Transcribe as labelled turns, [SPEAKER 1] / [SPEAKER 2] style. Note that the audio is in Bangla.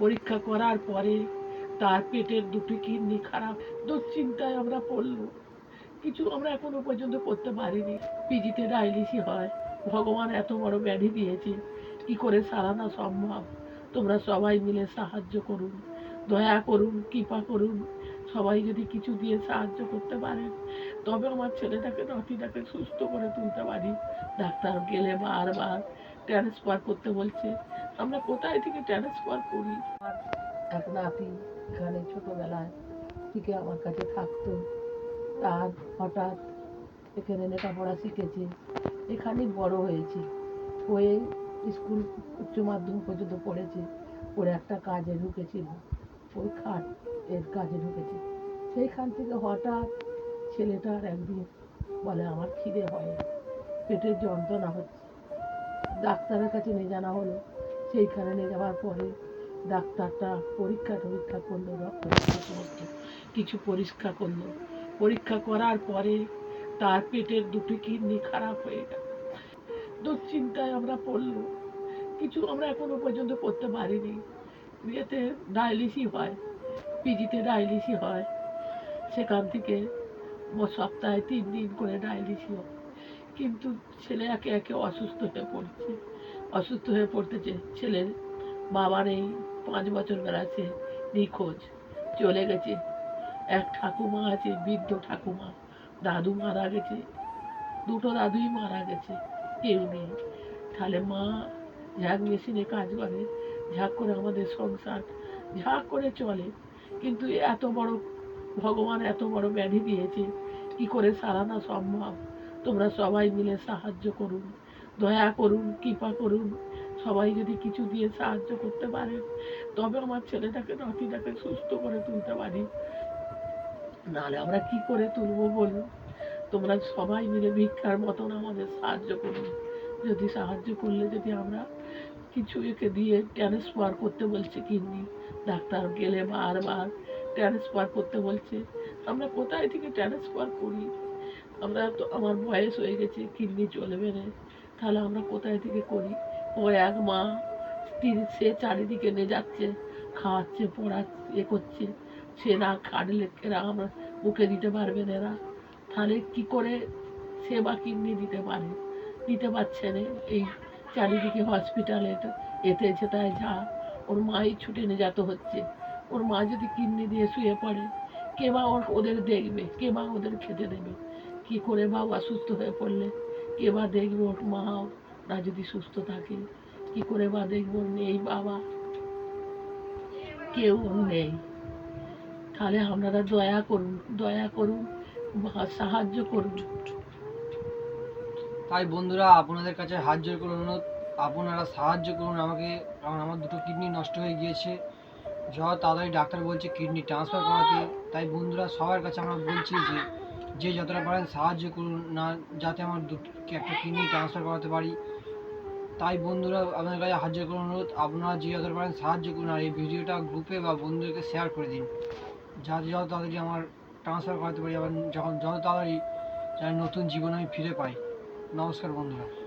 [SPEAKER 1] পরীক্ষা করার পরে তার পেটের দুটি কিডনি খারাপ, দুশ্চিন্তায় আমরা পড়ল কিছু আমরা এখনও পর্যন্ত করতে পারিনি। পিজিতে ডায়ালিসিস হয়। ভগবান এত বড় ব্যাধি দিয়েছে। কি করে সারানো সম্ভব? তোমরা সবাই মিলে সাহায্য করুন। দয়া করুন, কৃপা করুন। সবাই যদি কিছু দিয়ে সাহায্য করতে পারেন তবে আমার ছেলেটাকে, নাতিটাকে সুস্থ করে তুলতে পারি। ডাক্তার গেলে বারবার ট্রান্সফার করতে বলছে। আমরা কোথায় থেকে ট্রান্সফার করি? এক নাতি এখানে ছোটোবেলায় থেকে আমার কাছে থাকতো। তার হঠাৎ এখানে লেখাপড়া শিখেছে। এখানেই বড় হয়েছে। হয়ে স্কুল উচ্চ মাধ্যমিক পর্যন্ত পড়েছে। পড়ে একটা কাজে ঢুকেছিল। ওই খাট এর কাজে ঢুকেছে। সেইখান থেকে হঠাৎ ছেলেটার একদিন বলে, আমার খিদে হয়। পেটের যন্ত্রণা হচ্ছে। ডাক্তারের কাছে নিয়ে জানা হলো সেইখানে কারণে যাওয়ার পরে ডাক্তারটা পরীক্ষা টরীক্ষা করল, রক্ত কিছু পরীক্ষা করল। পরীক্ষা করার পরে তার পেটের দুটি কিডনি খারাপ হয়ে গেল। দুশ্চিন্তায় আমরা পড়ল। কিছু আমরা এখনও পর্যন্ত করতে পারিনি। বিয়েতে ডায়ালিসিস হয়, পিজিতে ডায়ালিসি হয়। সেখান থেকে সপ্তাহে তিন দিন করে ডায়ালিসিস হয়। কিন্তু ছেলে একে একে অসুস্থ হয়ে পড়ছে। অসুস্থ হয়ে পড়তেছে। ছেলের বাবার এই পাঁচ বছর বেড়াচ্ছে, নিখোঁজ, চলে গেছে। এক ঠাকুমা আছে, বৃদ্ধ ঠাকুমা। দাদু মারা গেছে, দুটো দাদুই মারা গেছে, কেউ নেই। তাহলে মা ঝাঁক মেশিনে কাজ করে, ঝাঁক করে আমাদের সংসার, ঝাঁক করে চলে। কিন্তু এত বড় ভগবান এত বড় ব্যাধি দিয়েছে, কি করে সারানো সম্ভব? তোমরা সবাই মিলে সাহায্য করুন। দয়া করুন, কৃপা করুন, সবাই যদি কিছু দিয়ে সাহায্য করতে পারেন তবে আমার ছেলেটাকে নাতিটাকে সুস্থ করে তুলতে পারি। নাহলে আমরা কি করে তুলবো বলুন? তোমরা সবাই মিলে ভিক্ষার মতন আমাদের সাহায্য করুন। যদি সাহায্য করলে যদি আমরা কিছু একে দিয়ে ট্রান্সফার করতে বলছে কিডনি ডাক্তার গেলে বারবার ট্রান্সফার করতে বলছে, আমরা কোথায় থেকে ট্রান্সফার করি? আমরা তো, আমার বয়স হয়ে গেছে কিডনি চলবে না। তাহলে আমরা কোথায় থেকে করি? ও এক মা সে চারিদিকে নিয়ে যাচ্ছে, খাওয়াচ্ছে, পড়াচ্ছে, এ করছে। সে না খাটলে এরা আমরা মুখে দিতে পারবে না এরা। তাহলে কি করে সেবা কিডনি দিতে পারে? দিতে পারছে না। এই চারিদিকে হসপিটাল এতে সেটায় যা। ওর মাই ছুটে নিয়ে যেতে হচ্ছে। ওর মা যদি কিডনি দিয়ে শুয়ে পড়ে, কে বা ওর ওদের দেখবে, কে বা ওদের খেতে দেবে? কি করে বা অসুস্থ হয়ে পড়লে? বা দেখবে ওর মা না যদি সুস্থ থাকে, কি করে বা দেখবে নেই বাবা? কেউ নেই। তাহলে আপনারা দয়া করুন দয়া করুন সাহায্য করুন।
[SPEAKER 2] তাই বন্ধুরা, আপনাদের কাছে হাত জোর করে অনুরোধ, আপনারা সাহায্য করুন, আমাকে কারণ আমার দুটো কিডনি নষ্ট হয়ে গিয়েছে। যত তাড়াতাড়ি ডাক্তার বলছে কিডনি ট্রান্সফার করাতে। তাই বন্ধুরা, সবার কাছে আমরা বলছি যে যে যতটা পারেন সাহায্য করুন, না, যাতে আমার একটা কিডনি ট্রান্সফার করাতে পারি। তাই বন্ধুরা আপনার কাছে হাত জোর করে অনুরোধ, আপনারা যে যতটা পারেন সাহায্য করুন, আর এই ভিডিওটা গ্রুপে বা বন্ধুদেরকে শেয়ার করে দিন। যাতে যত তাড়াতাড়ি আমার ট্রান্সফার করাতে পারি, আবার যখন, যত তাড়াতাড়ি যেন নতুন জীবন আমি ফিরে পাই। নমস্কার বন্ধুরা।